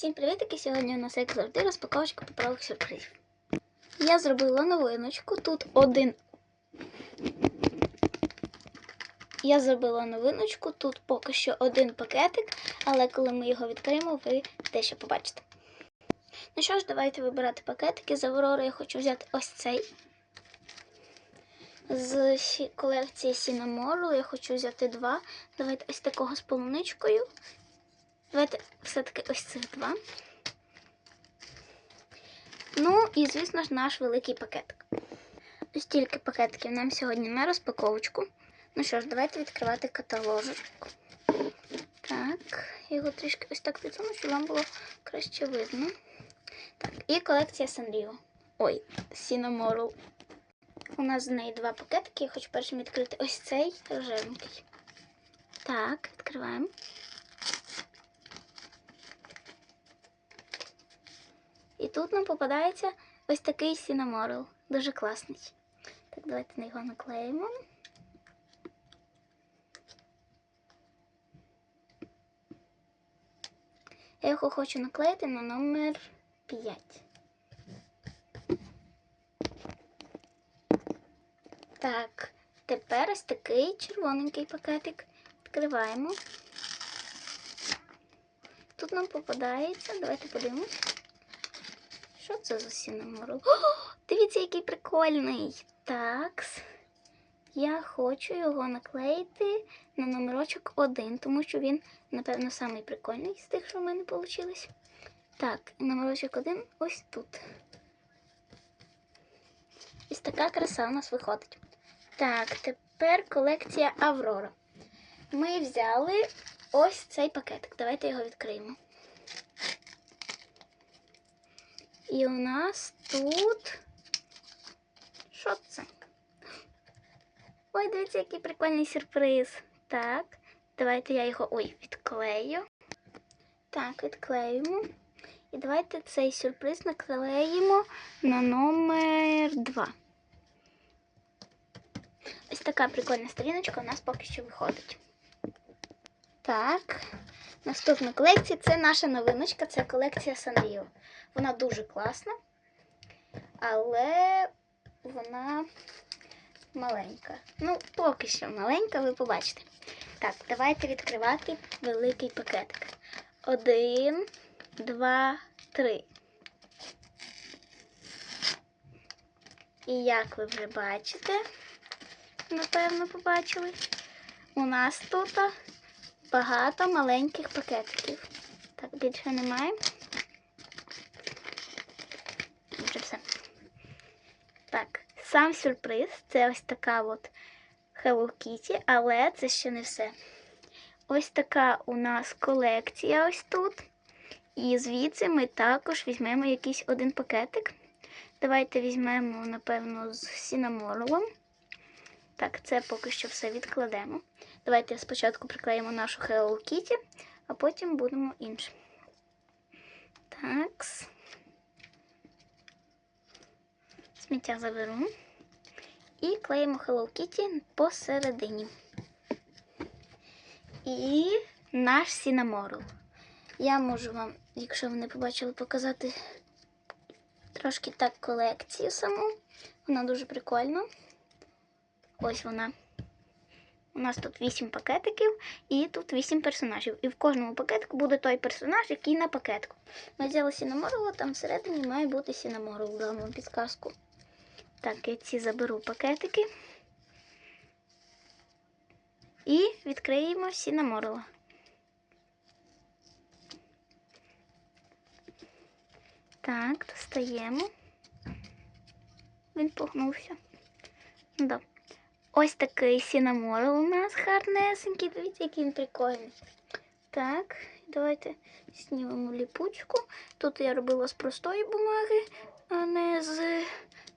Всім привітки! Сьогодні у нас, як завжди, розпаковочка паперових сюрпризів. Я зробила новиночку. Тут один. Я зробила новиночку. Тут поки що один пакетик, але коли ми його відкриємо, ви дещо побачите. Ну що ж, давайте вибирати пакетики. З Аврори я хочу взяти ось цей. З колекції Cinnamoroll я хочу взяти два. Давайте ось такого з полуничкою. Давайте все-таки ось цих два. Ну і, звісно ж, наш великий пакетик. Ось тільки пакетиків нам сьогодні на розпаковочку. Ну що ж, давайте відкривати каталожок. Так, його трішки ось так підсуну, щоб вам було краще видно. Так, і колекція Sanrio. Ой, Cinnamoroll. У нас з неї два пакетики. Я хочу першим відкрити ось цей рожевенький. Так, відкриваємо. І тут нам попадається ось такий Cinnamoroll. Дуже класний. Так, давайте на його наклеїмо. Я його хочу наклеїти на номер 5. Так, тепер ось такий червоненький пакетик. Відкриваємо. Тут нам попадається, давайте подивимось. Це за сіномору? О, дивіться, який прикольний. Так. Я хочу його наклеїти на номерочок 1, тому що він, напевно, самий прикольний з тих, що в мене вийшло. Так, номерочок 1 ось тут. Ось така краса у нас виходить. Так, тепер колекція Аврора. Ми взяли ось цей пакетик. Давайте його відкриємо. І у нас тут. Що це? Ой, дивіться, який прикольний сюрприз. Так, давайте я його ой, відклею. Так, відклеюємо. І давайте цей сюрприз наклеїмо на номер 2. Ось така прикольна сторіночка у нас поки що виходить. Так, наступна колекція це наша новиночка, це колекція Sanrio. Вона дуже класна, але вона маленька. Ну, поки що маленька, ви побачите. Так, давайте відкривати великий пакетик. Один, два, три. І як ви вже бачите, напевно, побачили, у нас тут багато маленьких пакетиків. Так, більше немає. Вже все. Так, сам сюрприз це ось така от Hello Kitty, але це ще не все. Ось така у нас колекція ось тут. І звідси ми також візьмемо якийсь один пакетик. Давайте візьмемо, напевно, з сінаморовим. Так, це поки що все відкладемо. Давайте спочатку приклеїмо нашу Hello Kitty, а потім будемо інше. Так. Сміття заберу. І клеїмо Hello Kitty посередині. І наш Cinnamoroll. Я можу вам, якщо ви не побачили, показати трошки так колекцію саму. Вона дуже прикольна. Ось вона. У нас тут 8 пакетиків і тут 8 персонажів. І в кожному пакетику буде той персонаж, який на пакетку. Ми взяли Сінаморова, там всередині має бути Сінаморов, дам вам підказку. Так, я ці заберу пакетики. І відкриємо Сінаморова. Так, достаємо. Він погнувся. Ну, да. Ось такий сінаморел у нас гарнесенький. Дивіться, який він прикольний. Так, давайте знімемо ліпучку. Тут я робила з простої бумаги, а не з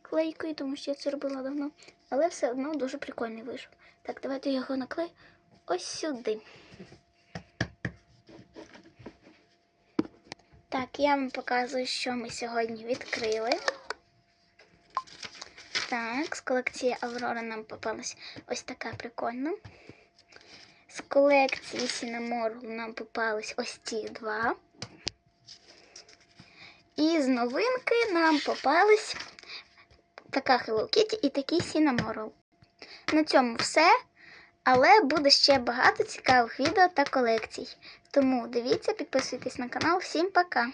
клейкою, тому що я це робила давно. Але все одно дуже прикольний вийшов. Так, давайте його наклею ось сюди. Так, я вам показую, що ми сьогодні відкрили. Так, з колекції Аврора нам попалась ось така прикольна. З колекції Сінамору нам попались ось ці два. І з новинки нам попались така Hello Kitty і такий Cinnamoroll. На цьому все. Але буде ще багато цікавих відео та колекцій. Тому дивіться, підписуйтесь на канал. Всім пока!